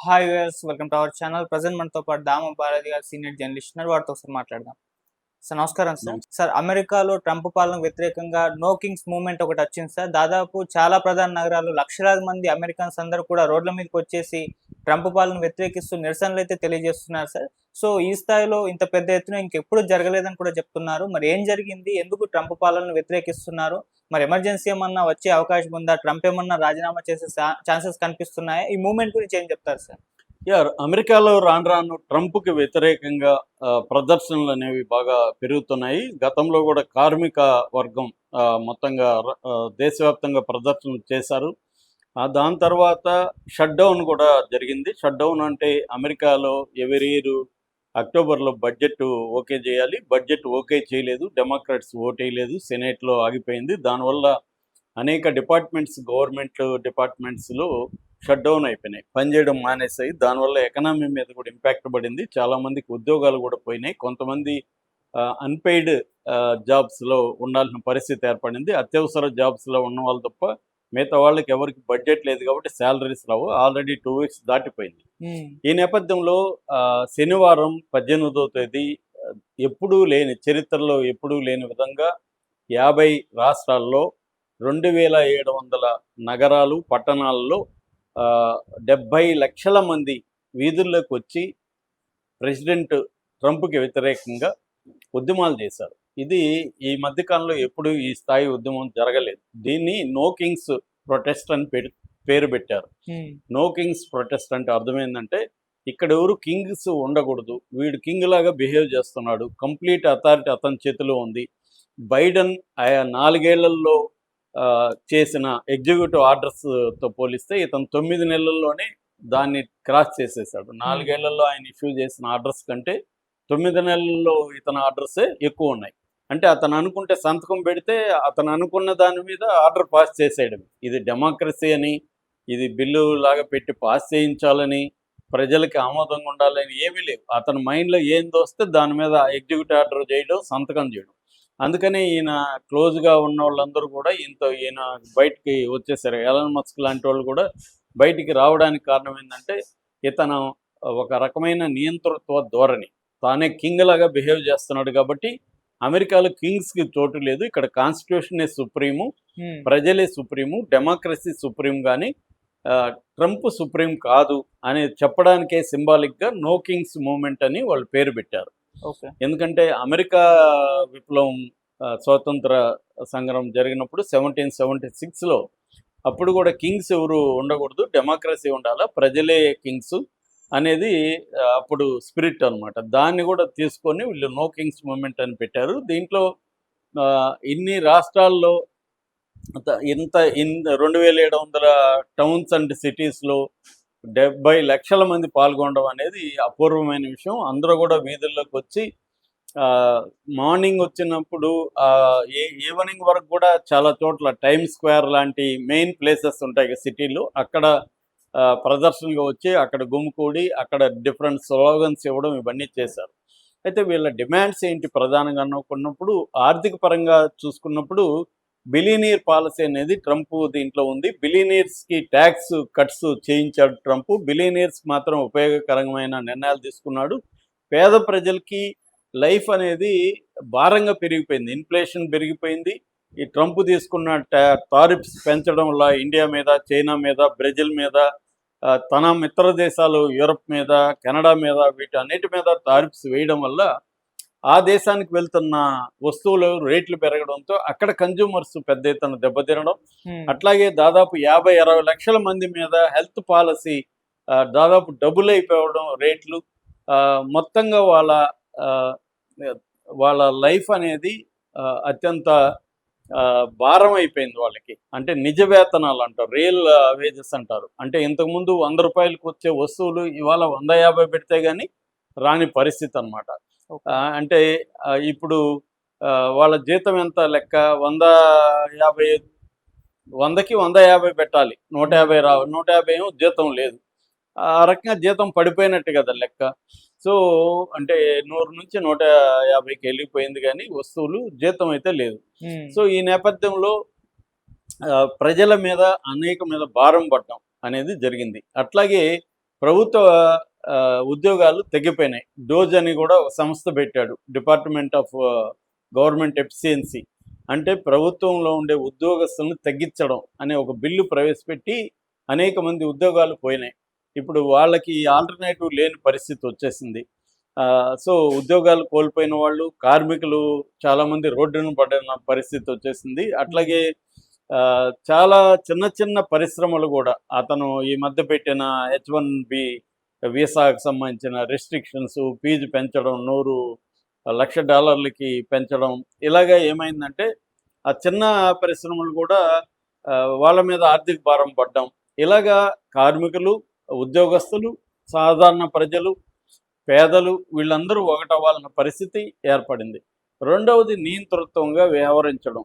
Hi viewers welcome to our channel present మనతో పాటు దామ భారతి గారు సీనియర్ జర్నలిస్ట్ ఉన్నారు. వారితో ఒకసారి మాట్లాడదాం. సార్ నమస్కారం సార్. సార్ అమెరికాలో ట్రంప్ పాలనకు వ్యతిరేకంగా నో కింగ్స్ మూవ్మెంట్ ఒకటి వచ్చింది సార్. దాదాపు చాలా ప్రధాన నగరాలు లక్షలాది మంది అమెరికన్స్ అందరూ కూడా రోడ్ల మీదకి వచ్చేసి ట్రంప్ పాలన వ్యతిరేకిస్తూ నిరసనలు అయితే తెలియజేస్తున్నారు సార్. సో ఈ స్థాయిలో ఇంత పెద్ద ఎత్తున ఇంకెప్పుడు జరగలేదని కూడా చెప్తున్నారు. మరి ఏం జరిగింది? ఎందుకు ట్రంప్ పాలనను వ్యతిరేకిస్తున్నారు? మరి ఎమర్జెన్సీ ఏమన్నా వచ్చే అవకాశం ఉందా? ట్రంప్ ఏమన్నా రాజీనామా చేసే ఛాన్సెస్ కనిపిస్తున్నాయా? ఈ మూవ్మెంట్ గురించి ఏం చెప్తారు సార్? యార్ అమెరికాలో రాను రాను ట్రంప్కి వ్యతిరేకంగా ప్రదర్శనలు అనేవి బాగా పెరుగుతున్నాయి. గతంలో కూడా కార్మిక వర్గం మొత్తంగా దేశవ్యాప్తంగా ప్రదర్శనలు చేశారు. దాని తర్వాత షట్ డౌన్ కూడా జరిగింది. షట్ డౌన్ అంటే అమెరికాలో ఎవరి ఇయర్ అక్టోబర్లో బడ్జెట్ ఓకే చేయాలి. బడ్జెట్ ఓకే చేయలేదు. డెమోక్రాట్స్ ఓటేయలేదు సెనేట్లో ఆగిపోయింది. దానివల్ల అనేక డిపార్ట్మెంట్స్ గవర్నమెంట్ డిపార్ట్మెంట్స్లో షట్ డౌన్ అయిపోయినాయి. పనిచేయడం మానేసాయి. దానివల్ల ఎకనామీ మీద కూడా ఇంపాక్ట్ పడింది. చాలా మందికి ఉద్యోగాలు కూడా పోయినాయి. కొంతమంది అన్పెయిడ్ జాబ్స్లో ఉండాల్సిన పరిస్థితి ఏర్పడింది. అత్యవసర జాబ్స్లో ఉన్న వాళ్ళు తప్ప మిగతా వాళ్ళకి ఎవరికి బడ్జెట్ లేదు కాబట్టి శాలరీస్ రావు. ఆల్రెడీ టూ వీక్స్ దాటిపోయింది. ఈ నేపథ్యంలో శనివారం పద్దెనిమిదో తేదీ ఎప్పుడూ లేని చరిత్రలో ఎప్పుడూ లేని విధంగా యాభై రాష్ట్రాల్లో రెండు వేల ఏడు వందల నగరాలు పట్టణాల్లో డెబ్భై లక్షల మంది వీధుల్లోకి వచ్చి ప్రెసిడెంట్ ట్రంప్కి వ్యతిరేకంగా ఉద్యమాలు చేశారు. ఇది ఈ మధ్యకాలంలో ఎప్పుడూ ఈ స్థాయి ఉద్యమం జరగలేదు. దీన్ని నో కింగ్స్ ప్రొటెస్ట్ అని పేరు పెట్టారు. నో కింగ్స్ ప్రొటెస్ట్ అంటే అర్థమైందంటే ఇక్కడ ఎవరు కింగ్స్ ఉండకూడదు. వీడు కింగ్ లాగా బిహేవ్ చేస్తున్నాడు. కంప్లీట్ అథారిటీ అతని చేతిలో ఉంది. బైడెన్ ఆయా నాలుగేళ్ళలో చేసిన ఎగ్జిక్యూటివ్ ఆర్డర్స్తో పోలిస్తే ఇతను తొమ్మిది నెలల్లోనే దాన్ని క్రాస్ చేసేసాడు. నాలుగేళ్ళలో ఆయన ఇష్యూ చేసిన ఆర్డర్స్ కంటే తొమ్మిది నెలల్లో ఇతని ఆర్డర్సే ఎక్కువ ఉన్నాయి. అంటే అతను అనుకుంటే సంతకం పెడితే అతను అనుకున్న దాని మీద ఆర్డర్ పాస్ చేసేయడం ఇది డెమోక్రసీ అని ఇది బిల్లు లాగా పెట్టి పాస్ చేయించాలని ప్రజలకి ఆమోదంగా ఉండాలని ఏమీ లేవు. అతని మైండ్లో ఏం దోస్తే దాని మీద ఎగ్జిక్యూటివ్ ఆర్డర్ చేయడం సంతకం చేయడం. అందుకనే ఈయన క్లోజ్గా ఉన్న వాళ్ళందరూ కూడా ఇంత ఈయన బయటికి వచ్చేసారు. ఎలన్ మస్క్ లాంటి వాళ్ళు కూడా బయటికి రావడానికి కారణం ఏంటంటే ఇతను ఒక రకమైన నియంతృత్వ ధోరణి. తానే కింగ్ లాగా బిహేవ్ చేస్తున్నాడు కాబట్టి అమెరికాలో కింగ్స్కి చోటు లేదు. ఇక్కడ కాన్స్టిట్యూషనే సుప్రీము ప్రజలే సుప్రీము డెమోక్రసీ సుప్రీం కానీ ట్రంప్ సుప్రీం కాదు అని చెప్పడానికే సింబాలిక్గా నో కింగ్స్ మూమెంట్ అని వాళ్ళు పేరు పెట్టారు. ఎందుకంటే అమెరికా విప్లవం స్వాతంత్ర సంగ్రహం జరిగినప్పుడు సెవెంటీన్ సెవెంటీ సిక్స్లో అప్పుడు కూడా కింగ్స్ ఎవరు ఉండకూడదు డెమోక్రసీ ఉండాలా ప్రజలే కింగ్స్ అనేది అప్పుడు స్పిరిట్ అన్నమాట. దాన్ని కూడా తీసుకొని వీళ్ళు నో కింగ్స్ మూమెంట్ అని పెట్టారు. దీంట్లో ఇన్ని రాష్ట్రాల్లో ఇంత ఇన్ రెండు వేల ఏడు వందల టౌన్స్ అండ్ సిటీస్లో డెబ్బై లక్షల మంది పాల్గొనడం అనేది అపూర్వమైన విషయం. అందరూ కూడా వీధుల్లోకి వచ్చి ఆ, మార్నింగ్ వచ్చినప్పుడు ఆ, ఏ ఈవినింగ్ వరకు కూడా చాలా చోట్ల టైమ్ స్క్వేర్ లాంటి మెయిన్ ప్లేసెస్ ఉంటాయి కదా సిటీలో. అక్కడ ఆ, ప్రదర్శనగా వచ్చి అక్కడ గుమ్మికూడి అక్కడ డిఫరెంట్ స్లోగన్స్ ఇవ్వడం ఇవన్నీ చేశారు. అయితే వీళ్ళ డిమాండ్స్ ఏంటి ప్రధానంగా అనుకున్నప్పుడు ఆర్థిక పరంగా చూసుకున్నప్పుడు బిలీనీర్ పాలసీ అనేది ట్రంప్ దీంట్లో ఉంది. బిలీనీర్స్కి ట్యాక్స్ కట్స్ చేయించాడు ట్రంప్. బిలీనీర్స్ మాత్రం ఉపయోగకరమైన నిర్ణయాలు తీసుకున్నాడు. పేద ప్రజలకి లైఫ్ అనేది భారంగా పెరిగిపోయింది. ఇన్ఫ్లేషన్ పెరిగిపోయింది. ఈ ట్రంప్ తీసుకున్న టారిఫ్స్ పెంచడం వల్ల ఇండియా మీద చైనా మీద బ్రెజిల్ మీద తన మిత్ర దేశాలు యూరప్ మీద కెనడా మీద వీటన్నిటి మీద టారిఫ్స్ వేయడం వల్ల ఆ దేశానికి వెళ్తున్న వస్తువులు రేట్లు పెరగడంతో అక్కడ కన్జ్యూమర్స్ పెద్ద ఎత్తున దెబ్బతినడం. అట్లాగే దాదాపు యాభై అరవై లక్షల మంది మీద హెల్త్ పాలసీ దాదాపు డబుల్ అయిపోవడం రేట్లు. మొత్తంగా వాళ్ళ వాళ్ళ లైఫ్ అనేది అత్యంత భారం అయిపోయింది వాళ్ళకి. అంటే నిజ వేతనాలు అంటారు రియల్ వేజెస్ అంటారు. అంటే ఇంతకుముందు వంద రూపాయలకు వచ్చే వస్తువులు ఇవాళ వంద యాభై పెడితే కానీ రాని పరిస్థితి అనమాట. అంటే ఇప్పుడు వాళ్ళ జీతం ఎంత లెక్క? వంద యాభై వందకి వంద యాభై పెట్టాలి. నూట యాభై రా నూట యాభై ఏమో జీతం లేదు. ఆ రకంగా జీతం పడిపోయినట్టు కదా లెక్క. సో అంటే నూరు నుంచి నూట యాభైకి వెళ్ళిపోయింది కానీ వస్తువులు జీతం అయితే లేదు. సో ఈ నేపథ్యంలో ప్రజల మీద అనేక మీద భారం పడడం అనేది జరిగింది. అట్లాగే ప్రభుత్వ ఉద్యోగాలు తగ్గిపోయినాయి డోజ్ అని కూడా ఒక సంస్థ పెట్టాడు. Department of government efficiency. అంటే ప్రభుత్వంలో ఉండే ఉద్యోగస్తులను తగ్గించడం అనే ఒక బిల్లు ప్రవేశపెట్టి అనేక మంది ఉద్యోగాలు పోయినాయి. ఇప్పుడు వాళ్ళకి ఆల్టర్నేటివ్ లేని పరిస్థితి వచ్చేసింది. సో ఉద్యోగాలు కోల్పోయిన వాళ్ళు కార్మికులు చాలామంది రోడ్డును పడిన పరిస్థితి వచ్చేసింది. అట్లాగే చాలా చిన్న చిన్న పరిశ్రమలు కూడా అతను ఈ మధ్య పెట్టిన హెచ్ వన్ బి వీసాకు సంబంధించిన రెస్ట్రిక్షన్స్ ఫీజు పెంచడం నూరు లక్ష డాలర్లకి పెంచడం. ఇలాగా ఏమైందంటే ఆ చిన్న పరిశ్రమలు కూడా వాళ్ళ మీద ఆర్థిక భారం పడ్డం. ఇలాగా కార్మికులు ఉద్యోగస్తులు సాధారణ ప్రజలు పేదలు వీళ్ళందరూ ఒకటవ్వాలన్న పరిస్థితి ఏర్పడింది. రెండవది నియంతృత్వంగా వ్యవహరించడం.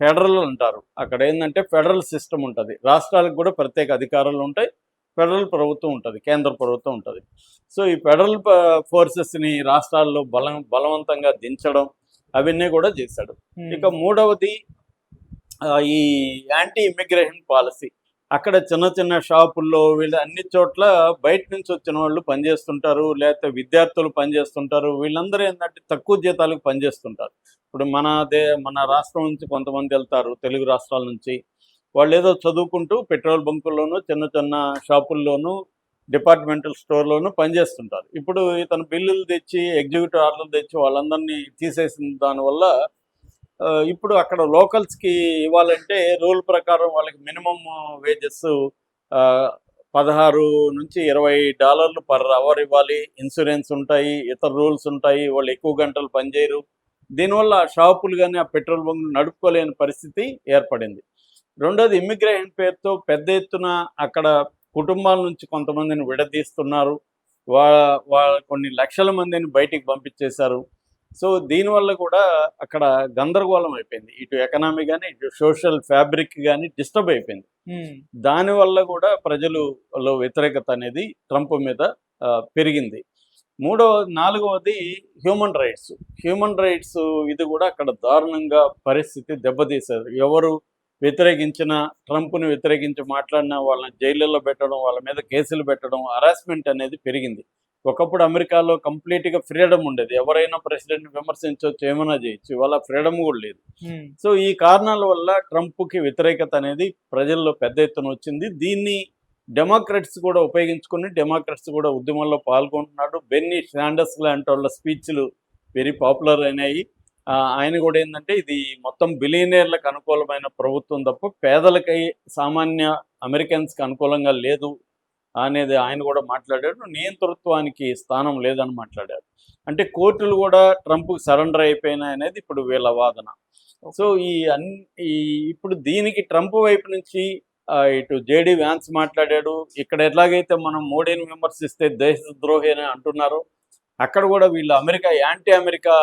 ఫెడరల్ అంటారు. అక్కడ ఏంటంటే ఫెడరల్ సిస్టమ్ ఉంటుంది. రాష్ట్రాలకు కూడా ప్రత్యేక అధికారాలు ఉంటాయి. ఫెడరల్ ప్రభుత్వం ఉంటుంది కేంద్ర ప్రభుత్వం ఉంటుంది. సో ఈ ఫెడరల్ ఫోర్సెస్ని రాష్ట్రాల్లో బలం బలవంతంగా దించడం అవన్నీ కూడా చేశాడు. ఇక మూడవది ఈ యాంటీ ఇమిగ్రేషన్ పాలసీ. అక్కడ చిన్న చిన్న షాపుల్లో వీళ్ళు అన్ని చోట్ల బయట నుంచి వచ్చిన వాళ్ళు పనిచేస్తుంటారు లేకపోతే విద్యార్థులు పనిచేస్తుంటారు. వీళ్ళందరూ ఏంటంటే తక్కువ జీతాలకు పనిచేస్తుంటారు. ఇప్పుడు మన దే మన రాష్ట్రం నుంచి కొంతమంది వెళ్తారు తెలుగు రాష్ట్రాల నుంచి. వాళ్ళు ఏదో చదువుకుంటూ పెట్రోల్ బంకుల్లోనూ చిన్న చిన్న షాపుల్లోనూ డిపార్ట్మెంటల్ స్టోర్లోనూ పనిచేస్తుంటారు. ఇప్పుడు ఇతను బిల్లులు తెచ్చి ఎగ్జిక్యూటివ్ ఆర్డర్లు తెచ్చి వాళ్ళందరినీ తీసేసిన దానివల్ల ఇప్పుడు అక్కడ లోకల్స్కి ఇవ్వాలంటే రూల్ ప్రకారం వాళ్ళకి మినిమం వేజెస్ పదహారు నుంచి ఇరవై డాలర్లు పర్ అవర్ ఇవ్వాలి. ఇన్సూరెన్స్ ఉంటాయి ఇతర రూల్స్ ఉంటాయి వాళ్ళు ఎక్కువ గంటలు పనిచేయరు. దీనివల్ల ఆ షాపులు కానీ ఆ పెట్రోల్ బంకులు నడుపుకోలేని పరిస్థితి ఏర్పడింది. రెండోది ఇమ్మిగ్రేషన్ పేరుతో పెద్ద ఎత్తున అక్కడ కుటుంబాల నుంచి కొంతమందిని విడదీస్తున్నారు. వా వాళ్ళ కొన్ని లక్షల మందిని బయటికి పంపించేశారు. సో దీనివల్ల కూడా అక్కడ గందరగోళం అయిపోయింది. ఇటు ఎకనామీ కానీ ఇటు సోషల్ ఫ్యాబ్రిక్ కానీ డిస్టర్బ్ అయిపోయింది. దానివల్ల కూడా ప్రజలలో వ్యతిరేకత అనేది ట్రంప్ మీద పెరిగింది. మూడవ నాలుగవది హ్యూమన్ రైట్స్ హ్యూమన్ రైట్స్ ఇది కూడా అక్కడ దారుణంగా పరిస్థితి దెబ్బతీశారు ఎవరు వ్యతిరేకించిన ట్రంప్ను వ్యతిరేకించి మాట్లాడిన వాళ్ళని జైళ్ళల్లో పెట్టడం వాళ్ళ మీద కేసులు పెట్టడం హరాస్మెంట్ అనేది పెరిగింది. ఒకప్పుడు అమెరికాలో కంప్లీట్గా ఫ్రీడమ్ ఉండేది. ఎవరైనా ప్రెసిడెంట్ విమర్శించవచ్చు ఏమైనా చేయొచ్చు. ఇవాళ ఫ్రీడమ్ కూడా లేదు. సో ఈ కారణాల వల్ల ట్రంప్కి వ్యతిరేకత అనేది ప్రజల్లో పెద్ద ఎత్తున వచ్చింది. దీన్ని డెమోక్రట్స్ కూడా ఉపయోగించుకుని డెమోక్రట్స్ కూడా ఉద్యమంలో పాల్గొంటున్నాడు. బెన్నీ శాండర్స్ లాంటి వాళ్ళ స్పీచ్లు వెరీ పాపులర్ అయినాయి. ఆయన కూడా ఏంటంటే ఇది మొత్తం బిలియనీర్లకు అనుకూలమైన ప్రభుత్వం తప్ప పేదలకై సామాన్య అమెరికన్స్కి అనుకూలంగా లేదు అనేది ఆయన కూడా మాట్లాడాడు నియంతృత్వానికి స్థానం లేదని మాట్లాడారు. అంటే కోర్టులు కూడా ట్రంప్కి సరెండర్ అయిపోయినాయి అనేది ఇప్పుడు వీళ్ళ వాదన. సో ఈ అన్ ఈ ఇప్పుడు దీనికి ట్రంప్ వైపు నుంచి ఇటు జేడి వ్యాన్స్ మాట్లాడాడు. ఇక్కడ ఎట్లాగైతే మనం మోడీని విమర్శిస్తే దేశద్రోహి అని అంటున్నారు అక్కడ కూడా వీళ్ళు అమెరికా యాంటీ అమెరికా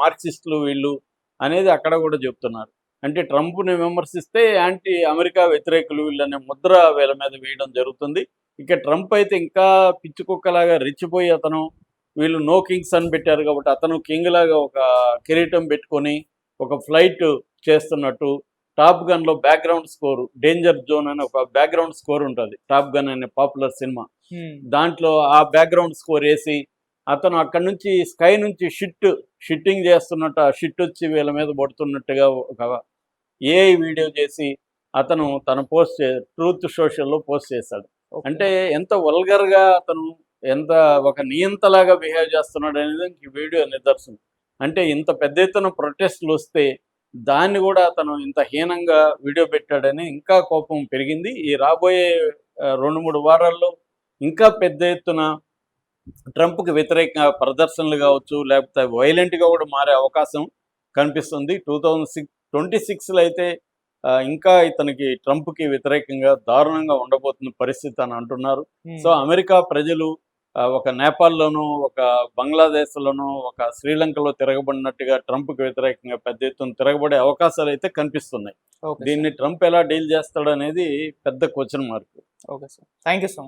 మార్క్సిస్టులు వీళ్ళు అనేది అక్కడ కూడా చెప్తున్నారు. అంటే ట్రంప్ని విమర్శిస్తే యాంటీ అమెరికా వ్యతిరేకులు వీళ్ళనే ముద్ర వీళ్ళ మీద వేయడం జరుగుతుంది. ఇక ట్రంప్ అయితే ఇంకా పిచ్చి కుక్కలాగా రెచ్చిపోయి అతను వీళ్ళు నో కింగ్స్ అని పెట్టారు కాబట్టి అతను కింగ్ లాగా ఒక కిరీటం పెట్టుకొని ఒక ఫ్లైట్ చేస్తున్నట్టు టాప్ గన్లో బ్యాక్గ్రౌండ్ స్కోర్ డేంజర్ జోన్ అనే ఒక బ్యాక్గ్రౌండ్ స్కోర్ ఉంటుంది. టాప్ గన్ అనే పాపులర్ సినిమా. దాంట్లో ఆ బ్యాక్గ్రౌండ్ స్కోర్ వేసి అతను అక్కడ నుంచి స్కై నుంచి షిట్ షిట్టింగ్ చేస్తున్నట్టు ఆ షిట్ వచ్చి వీళ్ళ మీద పడుతున్నట్టుగా ఒక ఏ వీడియో చేసి అతను తన పోస్ట్ ట్రూత్ సోషల్లో పోస్ట్ చేశాడు. అంటే ఎంత వల్గర్గా అతను ఎంత ఒక నియంతలాగా బిహేవ్ చేస్తున్నాడు అనేది ఈ వీడియో నిదర్శనం. అంటే ఇంత పెద్ద ఎత్తున ప్రొటెస్ట్లు వస్తే దాన్ని కూడా అతను ఇంత హీనంగా వీడియో పెట్టాడని ఇంకా కోపం పెరిగింది. ఈ రాబోయే రెండు మూడు వారాల్లో ఇంకా పెద్ద ఎత్తున ట్రంప్కి వ్యతిరేక ప్రదర్శనలు కావచ్చు లేకపోతే వైలెంట్గా కూడా మారే అవకాశం కనిపిస్తుంది. టూ థౌజండ్ సిక్స్ ట్వంటీ సిక్స్లో అయితే ఇంకా ఇతనికి ట్రంప్కి వ్యతిరేకంగా దారుణంగా ఉండబోతున్న పరిస్థితి అని అంటున్నారు. సో అమెరికా ప్రజలు ఒక నేపాల్లోనూ ఒక బంగ్లాదేశ్లోనూ ఒక శ్రీలంకలో తిరగబడినట్టుగా ట్రంప్కి వ్యతిరేకంగా పెద్ద ఎత్తున తిరగబడే అవకాశాలు అయితే కనిపిస్తున్నాయి. దీన్ని ట్రంప్ ఎలా డీల్ చేస్తాడు అనేది పెద్ద question mark. Okay sir. Thank you so